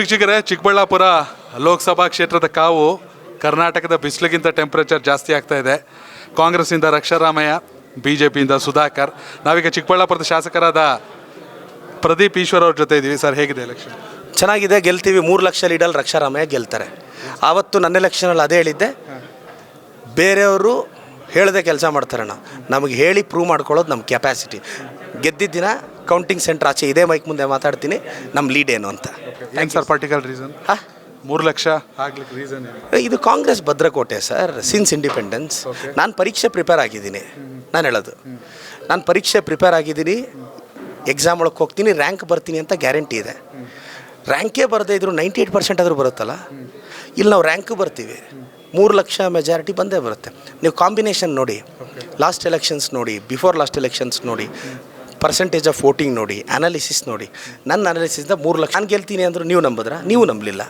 ವೀಕ್ಷಕರೇ, ಚಿಕ್ಕಬಳ್ಳಾಪುರ ಲೋಕಸಭಾ ಕ್ಷೇತ್ರದ ಕಾವು ಕರ್ನಾಟಕದ ಬಿಸಿಲಿಗಿಂತ ಟೆಂಪರೇಚರ್ ಜಾಸ್ತಿ ಆಗ್ತಾ ಇದೆ. ಕಾಂಗ್ರೆಸ್ಸಿಂದ ರಕ್ಷಾರಾಮಯ್ಯ ಬಿ ಜೆ ಪಿಯಿಂದ ಸುಧಾಕರ್. ನಾವೀಗ ಚಿಕ್ಕಬಳ್ಳಾಪುರದ ಶಾಸಕರಾದ ಪ್ರದೀಪ್ ಈಶ್ವರ್ ಅವ್ರ ಜೊತೆ ಇದ್ದೀವಿ ಸರ್, ಹೇಗಿದೆ ಎಲೆಕ್ಷನ್ ಚೆನ್ನಾಗಿದೆ. ಗೆಲ್ತೀವಿ. ಮೂರು ಲಕ್ಷ ಲೀಡಲ್ಲಿ ರಕ್ಷಾರಾಮಯ್ಯ ಗೆಲ್ತಾರೆ. ಆವತ್ತು ನನ್ನ ಎಲೆಕ್ಷನಲ್ಲಿ ಅದೇ ಹೇಳಿದ್ದೆ. ಬೇರೆಯವರು ಹೇಳದೆ ಕೆಲಸ ಮಾಡ್ತಾರಣ್ಣ. ನಮಗೆ ಹೇಳಿ ಪ್ರೂವ್ ಮಾಡ್ಕೊಳ್ಳೋದು ನಮ್ಮ ಕೆಪಾಸಿಟಿ ಗೆದ್ದಿದ್ದ ದಿನ ಕೌಂಟಿಂಗ್ ಸೆಂಟರ್ ಆಚೆ ಇದೇ ಮೈಕ್ ಮುಂದೆ ಮಾತಾಡ್ತೀನಿ. ನಮ್ಮ ಲೀಡ್ ಏನು ಅಂತ. ಏನು ಸರ್ ಪರ್ಟಿಕ್ಯುಲರ್ ರೀಸನ್ ಹಾಂ? ಮೂರು ಲಕ್ಷ. ಆಗ್ಲಿಕ್ಕೆ ರೀಸನ್ ಇದು ಕಾಂಗ್ರೆಸ್ ಭದ್ರಕೋಟೆ ಸರ್ ಸಿನ್ಸ್ ಇಂಡಿಪೆಂಡೆನ್ಸ್ ನಾನು ಪರೀಕ್ಷೆ ಪ್ರಿಪೇರ್ ಆಗಿದ್ದೀನಿ. ನಾನು ಹೇಳೋದು. ನಾನು ಪರೀಕ್ಷೆ ಪ್ರಿಪೇರ್ ಆಗಿದ್ದೀನಿ. ಎಕ್ಸಾಮ್ ಒಳಗೆ ಹೋಗ್ತೀನಿ ರ್ಯಾಂಕ್ ಬರ್ತೀನಿ ಅಂತ ಗ್ಯಾರಂಟಿ ಇದೆ. ರ್ಯಾಂಕೇ ಬರದೇ ಇದ್ರು ನೈಂಟಿ ಏಟ್ ಪರ್ಸೆಂಟ್ ಆದರೂ ಬರುತ್ತಲ್ಲ? ಇಲ್ಲಿ ನಾವು ರ್ಯಾಂಕ್ ಬರ್ತೀವಿ. ಮೂರು ಲಕ್ಷ ಮೆಜಾರಿಟಿ ಬಂದೇ ಬರುತ್ತೆ. ನೀವು ಕಾಂಬಿನೇಷನ್ ನೋಡಿ ಲಾಸ್ಟ್ ಎಲೆಕ್ಷನ್ಸ್ ನೋಡಿ ಬಿಫೋರ್ ಲಾಸ್ಟ್ ಎಲೆಕ್ಷನ್ಸ್ ನೋಡಿ ಪರ್ಸೆಂಟೇಜ್ ಆಫ್ ವೋಟಿಂಗ್ ನೋಡಿ ಅನಾಲಿಸಿಸ್ ನೋಡಿ. ನನ್ನ ಅನಾಲಿಸಿಸ್ದ ಮೂರು ಲಕ್ಷ ನಾನು ಗೆಲ್ತೀನಿ ಅಂದರು ನೀವು ನಂಬಿದ್ರ? ನೀವು ನಂಬಲಿಲ್ಲ.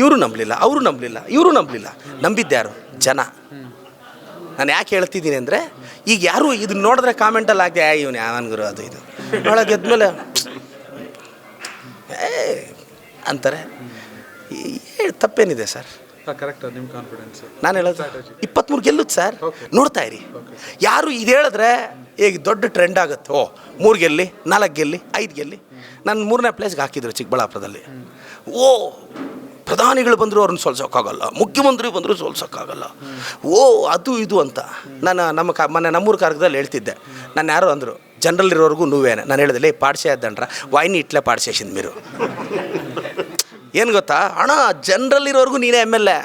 ಇವರು ನಂಬಲಿಲ್ಲ, ಅವರು ನಂಬಲಿಲ್ಲ, ಇವರು ನಂಬಲಿಲ್ಲ. ನಂಬಿದ್ದ್ಯಾರು ಜನ. ನಾನು ಯಾಕೆ ಹೇಳ್ತಿದ್ದೀನಿ ಅಂದರೆ, ಈಗ ಯಾರು ಇದನ್ನ ನೋಡಿದ್ರೆ ಕಾಮೆಂಟಲ್ಲಿ ಆಗಿದೆ ಇವನು ಯಾವನ್ಗುರು ಅದು ಇದು. ಒಳಗೆ ಎದ್ಮೇಲೆ ಏ, ಅಂತಾರೆ. ತಪ್ಪೇನಿದೆ ಸರ್. ಕರೆಕ್ಟ್ ನಾನು ಹೇಳೋದು ಇಪ್ಪತ್ತ್ಮೂರು ಗೆಲ್ಲುತ್ತೆ ಸರ್. ನೋಡ್ತಾ ಇರಿ. ಯಾರು ಇದು ಹೇಳಿದ್ರೆ ಈಗ ದೊಡ್ಡ ಟ್ರೆಂಡ್ ಆಗುತ್ತೆ. ಓ ಮೂರು ಗೆಲ್ಲಿ ನಾಲ್ಕು ಗೆಲ್ಲಿ ಐದು ಗೆಲ್ಲಿ. ನಾನು ಮೂರನೇ ಪ್ಲೇಸ್ಗೆ ಹಾಕಿದ್ರು ಚಿಕ್ಕಬಳ್ಳಾಪುರದಲ್ಲಿ. ಓ ಪ್ರಧಾನಿಗಳು ಬಂದರೂ ಅವ್ರನ್ನ ಸೋಲ್ಸೋಕ್ಕಾಗಲ್ಲ ಮುಖ್ಯಮಂತ್ರಿ ಬಂದರೂ ಸೋಲ್ಸೋಕ್ಕಾಗಲ್ಲ. ಓ ಅದು ಇದು ಅಂತ ನಾನು ನಮ್ಮ ಕ ಮೊನ್ನೆ ನಮ್ಮೂರು ಕಾರ್ಯದಲ್ಲಿ ಹೇಳ್ತಿದ್ದೆ. ನಾನು ಯಾರು ಅಂದರು ಜನರಲ್ ಇರೋರ್ಗೂ ನೋವೇನೆ. ನಾನು ಹೇಳಿದೆ ಪಾಡ್ಸೆ ಅದ್ದಂಡ್ರ ವಾಯಿನಿ ಇಟ್ಲೆ ಪಾಡ್ಸೇಷನ್ ಮೀರು? ಏನು ಗೊತ್ತಾ? ಅಣ್ಣ ಜನರಲ್ ಇರೋರ್ಗು ನೀನೇ ಎಂ ಎಲ್ ಎ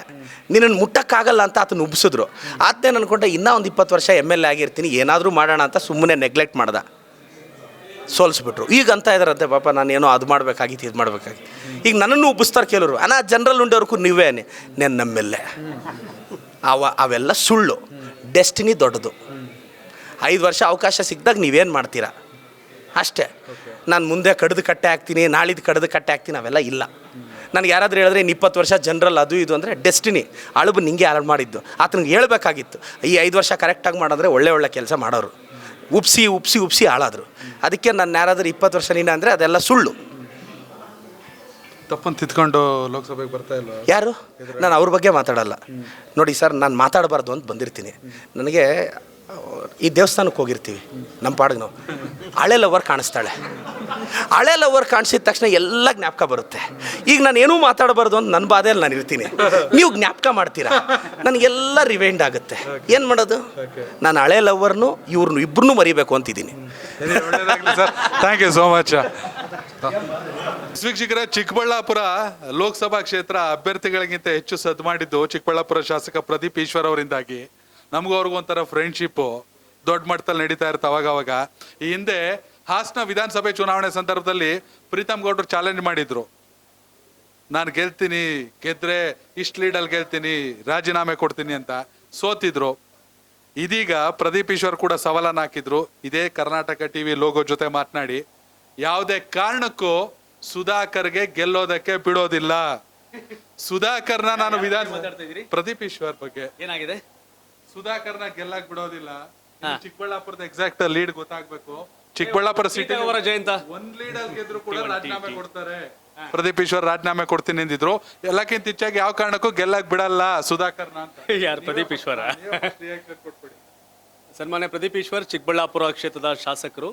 ನಿನ್ನನ್ನು ಮುಟ್ಟಕ್ಕಾಗಲ್ಲ ಅಂತ ಆತನ ಉಬ್ಸಿದ್ರು. ಆತನೇ ಅನ್ಕೊಂಡೆ, ಇನ್ನೂ ಒಂದು ಇಪ್ಪತ್ತು ವರ್ಷ ಎಂ ಎಲ್ ಎ ಆಗಿರ್ತೀನಿ, ಏನಾದರೂ ಮಾಡೋಣ ಅಂತ ಸುಮ್ಮನೆ ನೆಗ್ಲೆಕ್ಟ್ ಮಾಡ್ದೆ. ಸೋಲಿಸ್ಬಿಟ್ರು. ಈಗ ಅಂತ ಇದಾರಂತೆ, ಪಾಪ ನಾನು ಏನೋ ಅದು ಮಾಡಬೇಕಾಗಿತ್ತು, ಇದು ಮಾಡಬೇಕಾಗಿತ್ತು. ಈಗ ನನ್ನನ್ನು ಉಬ್ಬಿಸ್ತಾರೆ ಕೇಳೋರು, ಅಣ್ಣ, ಜನರಲ್ ಉಂಡವ್ರಿಗೂ ನೀವೇ ನೆನ್ ನಮ್ಮೆಲ್ಲೆ ಅವ, ಅವೆಲ್ಲ ಸುಳ್ಳು. ಡೆಸ್ಟಿನಿ ದೊಡ್ಡದು. ಐದು ವರ್ಷ ಅವಕಾಶ ಸಿಕ್ಕಿದಾಗ ನೀವೇನು ಮಾಡ್ತೀರಾ? ಅಷ್ಟೇ. ನಾನು ಮುಂದೆ ಕಡ್ದು ಕಟ್ಟೆ ಹಾಕ್ತೀನಿ ನಾಳಿದ್ದು ಕಡ್ದು ಕಟ್ಟೆ ಹಾಕ್ತೀನಿ, ಅವೆಲ್ಲ ಇಲ್ಲ. ನನಗೆ ಯಾರಾದರೂ ಹೇಳಿದ್ರೆ ಇನ್ನು ಇಪ್ಪತ್ತು ವರ್ಷ ಜನರಲ್ ಅದು ಇದು ಅಂದರೆ ಡೆಸ್ಟಿನಿ. ಅಳುಬು ನಿಂಗೆ ಹಾಳು ಮಾಡಿದ್ದು? ಆತನಿಗೆ ಹೇಳ್ಬೇಕಾಗಿತ್ತು. ಈ ಐದು ವರ್ಷ ಕರೆಕ್ಟಾಗಿ ಮಾಡಿದ್ರೆ ಒಳ್ಳೆ ಒಳ್ಳೆ ಕೆಲಸ ಮಾಡೋರು. ಉಪ್ಸಿ ಉಪ್ಸಿ ಉಪ್ಸಿ ಹಾಳಾದರು. ಅದಕ್ಕೆ ನಾನು ಯಾರಾದರೂ ಇಪ್ಪತ್ತು ವರ್ಷ ನೀನು ಅಂದರೆ ಅದೆಲ್ಲ ಸುಳ್ಳು. ತಪ್ಪನ್ನು ತಿದ್ಕೊಂಡು ಲೋಕಸಭೆಗೆ ಬರ್ತಾ ಇಲ್ಲ ಯಾರು? ನಾನು ಅವ್ರ ಬಗ್ಗೆ ಮಾತಾಡಲ್ಲ. ನೋಡಿ ಸರ್ ನಾನು ಮಾತಾಡಬಾರ್ದು ಅಂತ ಬಂದಿರ್ತೀನಿ. ನನಗೆ ಈ ದೇವಸ್ಥಾನಕ್ಕೆ ಹೋಗಿರ್ತೀವಿ ನಮ್ಮ ಪಾಡಿಗೆ ನಾವು. ಹಳೆ ಲವರ್ ಕಾಣಿಸ್ತಾಳೆ. ಹಳೆ ಲವರ್ ಕಾಣಿಸಿದ ತಕ್ಷಣ ಎಲ್ಲ ಜ್ಞಾಪಕ ಬರುತ್ತೆ. ಈಗ ನಾನು ಏನೂ ಮಾತಾಡಬಾರ್ದು ಅಂತ ನನ್ನ ಬಾಧೆಯಲ್ಲಿ ನಾನು ಇರ್ತೀನಿ. ನೀವು ಜ್ಞಾಪಕ ಮಾಡ್ತೀರಾ? ನನಗೆಲ್ಲ ರಿವೈಂಡ್ ಆಗುತ್ತೆ. ಏನು ಮಾಡೋದು? ನಾನು ಹಳೆ ಲವರ್ನು ಇವ್ರನ್ನೂ ಇಬ್ಬರನ್ನೂ ಮರಿಬೇಕು ಅಂತಿದ್ದೀನಿ. ಥ್ಯಾಂಕ್ ಯು ಸೋ ಮಚ್ ವೀಕ್ಷಕರ ಚಿಕ್ಕಬಳ್ಳಾಪುರ ಲೋಕಸಭಾ ಕ್ಷೇತ್ರ ಅಭ್ಯರ್ಥಿಗಳಿಗಿಂತ ಹೆಚ್ಚು ಸದ್ದು ಮಾಡಿದ್ದು ಚಿಕ್ಕಬಳ್ಳಾಪುರ ಶಾಸಕ ಪ್ರದೀಪ್ ಈಶ್ವರ್ ಅವರಿಂದಾಗಿ. ನಮಗೂ ಅವ್ರಿಗೂ ಒಂಥರ ಫ್ರೆಂಡ್ಶಿಪ್ಪು ದೊಡ್ಡ ಮಟ್ಟದಲ್ಲಿ ನಡೀತಾ ಇರುತ್ತೆ ಅವಾಗ ಅವಾಗ. ಈ ಹಿಂದೆ ಹಾಸನ ವಿಧಾನಸಭೆ ಚುನಾವಣೆ ಸಂದರ್ಭದಲ್ಲಿ ಪ್ರೀತಮ್ ಗೌಡ್ರು ಚಾಲೆಂಜ್ ಮಾಡಿದ್ರು. ನಾನು ಗೆಲ್ತೀನಿ ಗೆದ್ರೆ ಇಷ್ಟು ಲೀಡಲ್ಲಿ ಗೆಲ್ತೀನಿ ರಾಜೀನಾಮೆ ಕೊಡ್ತೀನಿ ಅಂತ ಸೋತಿದ್ರು. ಇದೀಗ ಪ್ರದೀಪ್ ಈಶ್ವರ್ ಕೂಡ ಸವಾಲನ್ನು ಹಾಕಿದ್ರು. ಇದೇ ಕರ್ನಾಟಕ ಟಿವಿ ಲೋಗೋ ಜೊತೆ ಮಾತನಾಡಿ. ಯಾವುದೇ ಕಾರಣಕ್ಕೂ ಸುಧಾಕರ್ಗೆ ಗೆಲ್ಲೋದಕ್ಕೆ ಬಿಡೋದಿಲ್ಲ. ಸುಧಾಕರ್ನ ನಾನು ವಿಧಾನ ಪ್ರದೀಪ್ ಈಶ್ವರ್ ಬಗ್ಗೆ. ಏನಾಗಿದೆ? ಸುಧಾಕರ್ನ ಗೆಲ್ಲಕ್ ಬಿಡೋದಿಲ್ಲ ಇನ್ನು ಚಿಕ್ಕಬಳ್ಳಾಪುರದ ಎಕ್ಸಾಕ್ಟ್ ಲೀಡ್ ಗೊತ್ತಾಗ್ಬೇಕು. ಚಿಕ್ಕಬಳ್ಳಾಪುರ ಸಿಟಿ ಅವರ ಜಯಂತ. ಒಂದ್ ಲೀಡ್ ಅಲ್ಲಿ ಗೆದ್ರು ಕೂಡ ರಾಜೀನಾಮೆ ಕೊಡ್ತಾರೆ. ಪ್ರದೀಪ್ ಈಶ್ವರ್ ರಾಜೀನಾಮೆ ಕೊಡ್ತೀನಿ ಅಂದಿದ್ರು. ಎಲ್ಲಕ್ಕಿಂತ ಹೆಚ್ಚಾಗಿ ಯಾವ ಕಾರಣಕ್ಕೂ ಗೆಲ್ಲಕ್ ಬಿಡಲ್ಲ ಸುಧಾಕರ್ನ ಅಂತ. ಯಾರು ಪ್ರದೀಪ್ ಈಶ್ವರ? ಕೊಟ್ಬಿಡಿ. ಸನ್ಮಾನ್ಯ ಪ್ರದೀಪ್ ಈಶ್ವರ್ ಚಿಕ್ಕಬಳ್ಳಾಪುರ ಕ್ಷೇತ್ರದ ಶಾಸಕರು.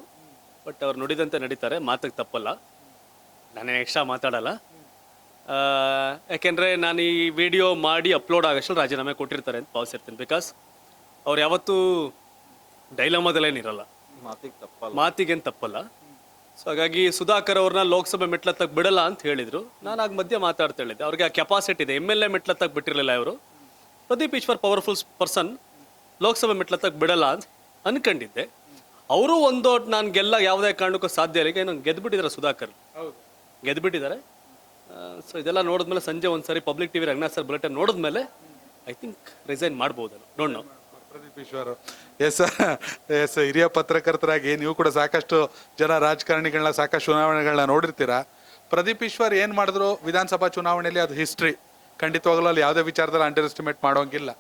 ಬಟ್ ಅವ್ರು ನುಡಿದಂತೆ ನಡೀತಾರೆ ಮಾತಕ್ಕೆ ತಪ್ಪಲ್ಲ. ನಾನೇನು ಎಕ್ಸ್ಟ್ರಾ ಮಾತಾಡಲ್ಲ. ಯಾಕೆಂದ್ರೆ ನಾನು ಈ ವಿಡಿಯೋ ಮಾಡಿ ಅಪ್ಲೋಡ್ ಆಗೋಷ್ಟು ರಾಜೀನಾಮೆ ಕೊಟ್ಟಿರ್ತಾರೆ ಅಂತ ಭಾವಿಸಿರ್ತೀನಿ ಬಿಕಾಸ್ ಅವ್ರು ಯಾವತ್ತೂ ಡೈಲಮದಲ್ಲೇನಿರಲ್ಲ ಮಾತಿಗೇನು ತಪ್ಪಲ್ಲ. ಸೊ ಹಾಗಾಗಿ ಸುಧಾಕರ್ ಅವ್ರನ್ನ ಲೋಕಸಭೆ ಮೆಟ್ಲತ್ತಕ್ಕೆ ಬಿಡಲ್ಲ ಅಂತ ಹೇಳಿದ್ರು. ನಾನು ಆಗ ಮಧ್ಯೆ ಮಾತಾಡ್ತಾ ಹೇಳಿದ್ದೆ ಅವ್ರಿಗೆ ಆ ಕೆಪಾಸಿಟಿ ಇದೆ. ಎಂ ಎಲ್ ಎ ಮೆಟ್ಲತ್ತಕ್ಕೆ ಬಿಟ್ಟಿರಲಿಲ್ಲ ಇವರು. ಪ್ರದೀಪ್ ಈಶ್ವರ್ ಪವರ್ಫುಲ್ ಪರ್ಸನ್ ಲೋಕಸಭೆ ಮೆಟ್ಲತ್ತಕ್ಕೆ ಬಿಡಲ್ಲ ಅಂತ ಅನ್ಕೊಂಡಿದ್ದೆ. ಅವರು ಒಂದೋ ನಾನು ಗೆಲ್ಲ ಯಾವುದೇ ಕಾರಣಕ್ಕೂ ಸಾಧ್ಯ ಇಲ್ಲ. ಈಗ ಏನು ಗೆದ್ಬಿಟ್ಟಿದ್ದಾರೆ ಸುಧಾಕರ್. ಗೆದ್ಬಿಟ್ಟಿದ್ದಾರೆ ಸೊ ಇದೆಲ್ಲ ನೋಡಿದ್ಮೇಲೆ ಸಂಜೆ ಒಂದ್ಸರಿ public TV Ranganath sir bulletin ನೋಡಿದ್ಮೇಲೆ ಐ ಥಿಂಕ್ ರಿಸೈನ್ ಮಾಡ್ಬೋದಲ್ಲ don't know Eshwar yes yes, ಹಿರಿಯ ಪತ್ರಕರ್ತರಾಗಿ ನೀವು ಕೂಡ ಸಾಕಷ್ಟು ಜನ ರಾಜಕಾರಣಿಗಳನ್ನ, ಸಾಕಷ್ಟು ಚುನಾವಣೆಗಳನ್ನ ನೋಡಿರ್ತೀರಾ? ಪ್ರದೀಪ್ ಈಶ್ವರ್ ಏನ್ ಮಾಡಿದ್ರು ವಿಧಾನಸಭಾ ಚುನಾವಣೆಯಲ್ಲಿ? ಅದು ಹಿಸ್ಟ್ರಿ ಖಂಡಿತವಾಗಲೂ ಅಲ್ಲಿ ಯಾವುದೇ ವಿಚಾರದಲ್ಲಿ ಅಂಡರ್ ಎಸ್ಟಿಮೇಟ್ ಮಾಡೋಂಗಿಲ್ಲ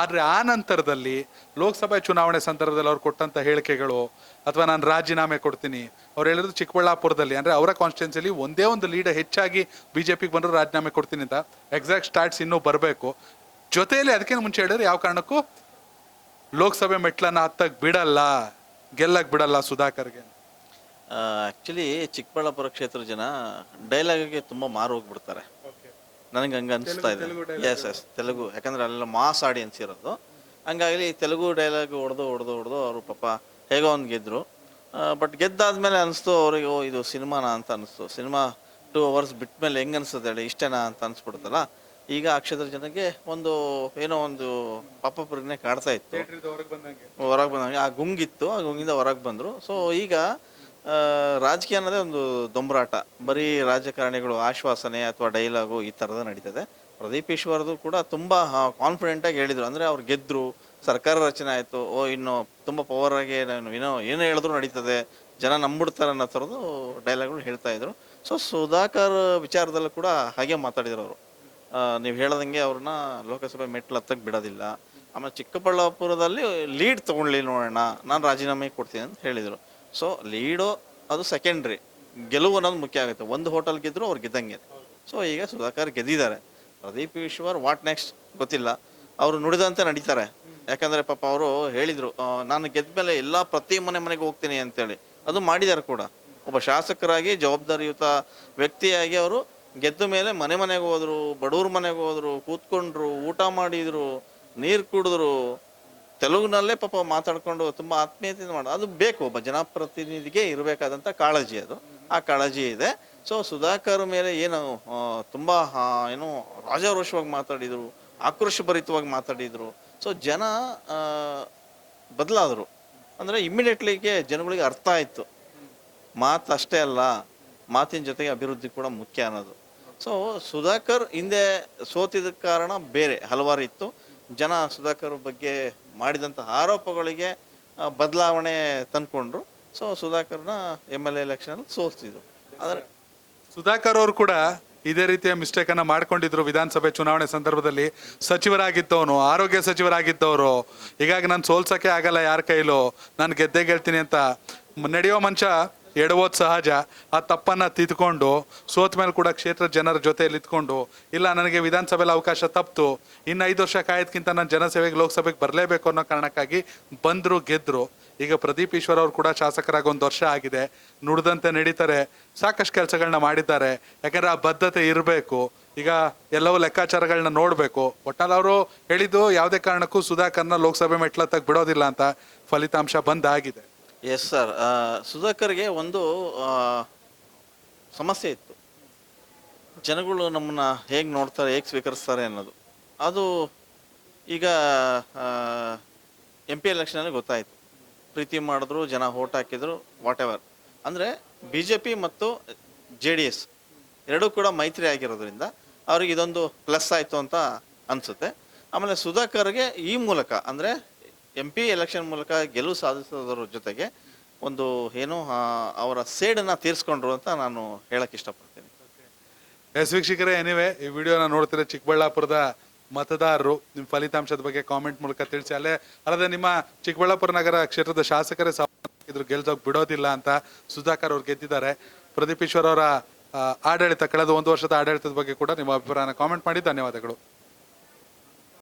ಆದರೆ ಆ ನಂತರದಲ್ಲಿ ಲೋಕಸಭಾ ಚುನಾವಣೆ ಸಂದರ್ಭದಲ್ಲಿ ಅವ್ರು ಕೊಟ್ಟಂತ ಹೇಳಿಕೆಗಳು, ಅಥವಾ ನಾನು ರಾಜೀನಾಮೆ ಕೊಡ್ತೀನಿ, ಅವ್ರು ಹೇಳಿದ್ರು ಚಿಕ್ಕಬಳ್ಳಾಪುರದಲ್ಲಿ, ಅಂದರೆ ಅವರ ಕಾನ್ಸ್ಟಿಟ್ಯೂನ್ಸಿಲಿ ಒಂದೇ ಒಂದು ಲೀಡ್ ಹೆಚ್ಚಾಗಿ ಬಿ ಜೆ ಪಿಗೆ ಬಂದರೂ ರಾಜೀನಾಮೆ ಕೊಡ್ತೀನಿ ಅಂತ. ಎಕ್ಸಾಕ್ಟ್ ಸ್ಟಾರ್ಟ್ಸ್ ಇನ್ನೂ ಬರಬೇಕು. ಜೊತೆಯಲ್ಲಿ ಅದಕ್ಕಿಂತ ಮುಂಚೆ ಹೇಳಿದ್ರೆ? ಯಾವ ಕಾರಣಕ್ಕೂ ಲೋಕಸಭೆ ಮೆಟ್ಲನ್ನ ಹತ್ತಕ್ಕೆ ಬಿಡಲ್ಲ ಗೆಲ್ಲಕ್ಕೆ ಬಿಡಲ್ಲ ಸುಧಾಕರ್ಗೆ. ಆ್ಯಕ್ಚುಲಿ ಚಿಕ್ಕಬಳ್ಳಾಪುರ ಕ್ಷೇತ್ರ ಜನ ಡೈಲಾಗ್ಗೆ ತುಂಬ ಮಾರು ಹೋಗ್ಬಿಡ್ತಾರೆ. ನನಗೆ ಹಂಗೆ ಅನಿಸ್ತಾ ಇದೆ. Yes yes Telugu. ಯಾಕಂದ್ರೆ ಅಲ್ಲೆಲ್ಲ ಮಾಸ್ ಆಡಿಯನ್ಸ್ ಇರೋದು. ಹಂಗಾಗಿ ತೆಲುಗು ಡೈಲಾಗ್ ಹೊಡೆದು ಹೊಡೆದು ಹೊಡೆದು ಅವರು ಪಾಪ ಹೇಗೋ ಒಂದು ಗೆದ್ದರು ಬಟ್ ಗೆದ್ದಾದ್ಮೇಲೆ ಅನಿಸ್ತು ಅವರಿಗೆ ಇದು ಸಿನಿಮಾನ ಅಂತ ಅನಿಸ್ತು. ಸಿನಿಮಾ ಟೂ ಅವರ್ಸ್ ಬಿಟ್ಟ ಮೇಲೆ ಹೆಂಗೆ ಅನಿಸ್ತದೆ ಹೇಳಿ ಇಷ್ಟೇನಾ ಅಂತ ಅನಿಸ್ಬಿಡುತ್ತಲ್ಲ. ಈಗ ಆ ಕ್ಷೇತ್ರದ ಜನಕ್ಕೆ ಒಂದು ಏನೋ ಒಂದು ಪಾಪ ಪ್ರಜ್ಞೆ ಕಾಡ್ತಾ ಇತ್ತು ಹೊರಗೆ ಬಂದಂಗೆ. ಆ ಗುಂಗಿತ್ತು ಆ ಗುಂಗಿಂದ ಹೊರಗೆ ಬಂದರು. ಸೊ ಈಗ ರಾಜಕೀಯ ಅನ್ನೋದೇ ಒಂದು ದೊಂಬರಾಟ. ಬರೀ ರಾಜಕಾರಣಿಗಳು ಆಶ್ವಾಸನೆ ಅಥವಾ ಡೈಲಾಗು ಈ ಥರದ ನಡೀತದೆ. ಪ್ರದೀಪ್ ಈಶ್ವರ್ದು ಕೂಡ ತುಂಬ ಕಾನ್ಫಿಡೆಂಟಾಗಿ ಹೇಳಿದರು. ಅಂದರೆ ಅವ್ರು ಗೆದ್ದರು ಸರ್ಕಾರ ರಚನೆ ಆಯಿತು. ಓ ಇನ್ನು ತುಂಬ ಪವರಾಗಿ ಆಗಿ ನಾನು ಏನೋ ಏನು ಹೇಳಿದ್ರು ನಡೀತದೆ. ಜನ ನಂಬಿಡ್ತಾರೆ ಅನ್ನೋ ಥರದ್ದು ಡೈಲಾಗ್ಗಳು ಹೇಳ್ತಾ ಇದ್ರು. ಸೊ ಸುಧಾಕರ್ ವಿಚಾರದಲ್ಲೂ ಕೂಡ ಹಾಗೆ ಮಾತಾಡಿದ್ರು ಅವರು. ನೀವು ಹೇಳ್ದಂಗೆ ಅವ್ರನ್ನ ಲೋಕಸಭೆ ಮೆಟ್ಲು ಹತ್ತಕ್ಕೆ ಬಿಡೋದಿಲ್ಲ. ಆಮೇಲೆ ಚಿಕ್ಕಬಳ್ಳಾಪುರದಲ್ಲಿ ಲೀಡ್ ತೊಗೊಳ್ಳಿ ನೋಡೋಣ, ನಾನು ರಾಜೀನಾಮೆ ಕೊಡ್ತೀನಿ ಅಂತ ಹೇಳಿದರು. ಸೊ ಲೀಡು ಅದು ಸೆಕೆಂಡ್ರಿ ಗೆಲುವು ಅನ್ನೋದು ಮುಖ್ಯ ಆಗುತ್ತೆ. ಒಂದು ಹೋಟೆಲ್ ಗೆದ್ರು ಅವ್ರು ಗೆದ್ದಂಗೆ. ಸೊ ಈಗ ಸುಧಾಕರ್ ಗೆದ್ದಿದ್ದಾರೆ. ಪ್ರದೀಪ್ ಈಶ್ವರ್ ವಾಟ್ ನೆಕ್ಸ್ಟ್ ಗೊತ್ತಿಲ್ಲ. ಅವರು ನುಡಿದಂತೆ ನಡೀತಾರೆ. ಯಾಕಂದ್ರೆ ಪಾಪ ಅವರು ಹೇಳಿದರು ನಾನು ಗೆದ್ದ ಮೇಲೆ ಎಲ್ಲ ಪ್ರತಿ ಮನೆ ಮನೆಗೆ ಹೋಗ್ತೀನಿ ಅಂತೇಳಿ. ಅದು ಮಾಡಿದ್ದಾರೆ ಕೂಡ. ಒಬ್ಬ ಶಾಸಕರಾಗಿ, ಜವಾಬ್ದಾರಿಯುತ ವ್ಯಕ್ತಿಯಾಗಿ ಅವರು ಗೆದ್ದ ಮೇಲೆ ಮನೆ ಮನೆಗೆ ಹೋದ್ರು, ಬಡವ್ರ ಮನೆಗೆ ಹೋದ್ರು, ಕೂತ್ಕೊಂಡ್ರು, ಊಟ ಮಾಡಿದ್ರು, ನೀರು ಕುಡಿದ್ರು, ತೆಲುಗಿನಲ್ಲೇ ಪಾಪ ಮಾತಾಡ್ಕೊಂಡು ತುಂಬ ಆತ್ಮೀಯತೆಯಿಂದ ಮಾಡ ಅದು ಬೇಕು, ಒಬ್ಬ ಜನಪ್ರತಿನಿಧಿಗೆ ಇರಬೇಕಾದಂಥ ಕಾಳಜಿ ಅದು. ಆ ಕಾಳಜಿ ಇದೆ. ಸೊ ಸುಧಾಕರ್ ಮೇಲೆ ಏನು ತುಂಬ ಏನು ರಾಜಾರೋಷವಾಗಿ ಮಾತಾಡಿದರು, ಆಕ್ರೋಶಭರಿತವಾಗಿ ಮಾತಾಡಿದರು. ಸೊ ಜನ ಬದಲಾದರು. ಅಂದರೆ ಇಮ್ಮಿಡಿಯೇಟ್ಲಿಗೆ ಜನಗಳಿಗೆ ಅರ್ಥ ಆಯಿತು. ಮಾತು ಅಷ್ಟೇ ಅಲ್ಲ. ಮಾತಿನ ಜೊತೆಗೆ ಅಭಿವೃದ್ಧಿ ಕೂಡ ಮುಖ್ಯ ಅನ್ನೋದು. ಸೊ ಸುಧಾಕರ್ ಹಿಂದೆ ಸೋತಿದ ಕಾರಣ ಬೇರೆ ಹಲವಾರು ಇತ್ತು. ಜನ ಸುಧಾಕರ್ ಬಗ್ಗೆ ಮಾಡಿದಂಥ ಆರೋಪಗಳಿಗೆ ಬದಲಾವಣೆ ತಂದ್ಕೊಂಡ್ರು. ಸೊ ಸುಧಾಕರ್ನ ಎಂ ಎಲ್ ಎಲೆಕ್ಷನ್ ಸೋತಿದ್ರು. ಆದರೆ ಸುಧಾಕರ್ ಅವರು ಕೂಡ ಇದೇ ರೀತಿಯ ಮಿಸ್ಟೇಕ್ ಅನ್ನ ಮಾಡ್ಕೊಂಡಿದ್ರು ವಿಧಾನಸಭೆ ಚುನಾವಣೆ ಸಂದರ್ಭದಲ್ಲಿ. ಸಚಿವರಾಗಿದ್ದವನು, ಆರೋಗ್ಯ ಸಚಿವರಾಗಿದ್ದವರು, ಹೀಗಾಗಿ ನಾನು ಸೋಲ್ಸಕ್ಕೆ ಆಗಲ್ಲ ಯಾರ ಕೈಲೂ. ನಾನು ಗೆದ್ದೆ ಗೆಲ್ತೀನಿ ಅಂತ ನಡೆಯೋ ಮಂಚ ಎಡವೋದು ಸಹಜ. ಆ ತಪ್ಪನ್ನು ತಿದ್ಕೊಂಡು ಸೋತ ಮೇಲೆ ಕೂಡ ಕ್ಷೇತ್ರ ಜನರ ಜೊತೆಯಲ್ಲಿ ಇದ್ಕೊಂಡು ಇಲ್ಲ ನನಗೆ ವಿಧಾನಸಭೆಯಲ್ಲಿ ಅವಕಾಶ ತಪ್ಪಿತು ಇನ್ನು ಐದು ವರ್ಷ ಕಾಯೋದಕ್ಕಿಂತ ನಾನು ಜನಸೇವೆಗೆ, ಲೋಕಸಭೆಗೆ ಬರಲೇಬೇಕು ಅನ್ನೋ ಕಾರಣಕ್ಕಾಗಿ ಬಂದರು ಗೆದ್ದರು ಈಗ ಪ್ರದೀಪ್ ಈಶ್ವರ್ ಅವರು ಕೂಡ ಶಾಸಕರಾಗಿ ಒಂದು ವರ್ಷ ಆಗಿದೆ. ನುಡಿದಂತೆ ನಡೀತಾರೆ. ಸಾಕಷ್ಟು ಕೆಲಸಗಳನ್ನ ಮಾಡಿದ್ದಾರೆ. ಯಾಕಂದ್ರೆ ಆ ಬದ್ಧತೆ ಇರಬೇಕು. ಈಗ ಎಲ್ಲವೂ ಲೆಕ್ಕಾಚಾರಗಳನ್ನ ನೋಡಬೇಕು. ಒಟ್ನಲ್ಲಿ ಅವರು ಹೇಳಿದ್ದು ಯಾವುದೇ ಕಾರಣಕ್ಕೂ ಸುಧಾಕರ್ನ ಲೋಕಸಭೆ ಮೆಟ್ಲತ್ತಕ್ಕೆ ಬಿಡೋದಿಲ್ಲ ಅಂತ ಫಲಿತಾಂಶ ಬಂದಾಗಿದೆ. ಎಸ್ ಸರ್ ಸುಧಾಕರ್ಗೆ ಒಂದು ಸಮಸ್ಯೆ ಇತ್ತು. ಜನಗಳು ನಮ್ಮನ್ನ ಹೇಗೆ ನೋಡ್ತಾರೆ, ಹೇಗೆ ಸ್ವೀಕರಿಸ್ತಾರೆ ಅನ್ನೋದು. ಅದು ಈಗ ಎಂ ಪಿ ಎಲೆಕ್ಷನಲ್ಲಿ ಗೊತ್ತಾಯಿತು. ಪ್ರೀತಿ ಮಾಡಿದ್ರು, ಜನ ಓಟ್ ಹಾಕಿದ್ರು ವಾಟ್ ಎವರ್ ಅಂದರೆ ಬಿ ಜೆ ಪಿ ಮತ್ತು ಜೆ ಡಿ ಎಸ್ ಎರಡೂ ಕೂಡ ಮೈತ್ರಿ ಆಗಿರೋದ್ರಿಂದ ಅವ್ರಿಗೆ ಇದೊಂದು ಪ್ಲಸ್ ಆಯಿತು ಅಂತ ಅನಿಸುತ್ತೆ. ಆಮೇಲೆ ಸುಧಾಕರ್ಗೆ ಈ ಮೂಲಕ ಅಂದರೆ ಎಂ ಪಿ ಎಲೆಕ್ಷನ್ ಮೂಲಕ ಗೆಲುವು ಸಾಧಿಸೋದ್ರ ಜೊತೆಗೆ ಒಂದು ಏನು ಅವರ ಸೇಡನ್ನು ತೀರಿಸ್ಕೊಂಡ್ರು ಅಂತ ನಾನು ಹೇಳಕ್ಕೆ ಇಷ್ಟಪಡ್ತೀನಿ. ಎಸ್ ವೀಕ್ಷಕರೇ ಎನಿವೆ ಈ ವಿಡಿಯೋನ ನೋಡ್ತಿರೋ ಚಿಕ್ಕಬಳ್ಳಾಪುರದ ಮತದಾರರು ನಿಮ್ಮ ಫಲಿತಾಂಶದ ಬಗ್ಗೆ ಕಾಮೆಂಟ್ ಮೂಲಕ ತಿಳಿಸಿ. ಅಲ್ಲೇ, ಅಲ್ಲದೆ ನಿಮ್ಮ ಚಿಕ್ಕಬಳ್ಳಾಪುರ ನಗರ ಕ್ಷೇತ್ರದ ಶಾಸಕರೇ ಇದ್ರು ಗೆಲ್ಸೋಕ್ ಬಿಡೋದಿಲ್ಲ ಅಂತ ಸುಧಾಕರ್ ಅವ್ರು ಗೆದ್ದಿದ್ದಾರೆ. ಪ್ರದೀಪ್ ಈಶ್ವರ್ ಅವರ ಆಡಳಿತ, ಕಳೆದ ಒಂದು ವರ್ಷದ ಆಡಳಿತದ ಬಗ್ಗೆ ಕೂಡ ನಿಮ್ಮ ಅಭಿಪ್ರಾಯನ ಕಾಮೆಂಟ್ ಮಾಡಿ. ಧನ್ಯವಾದಗಳು.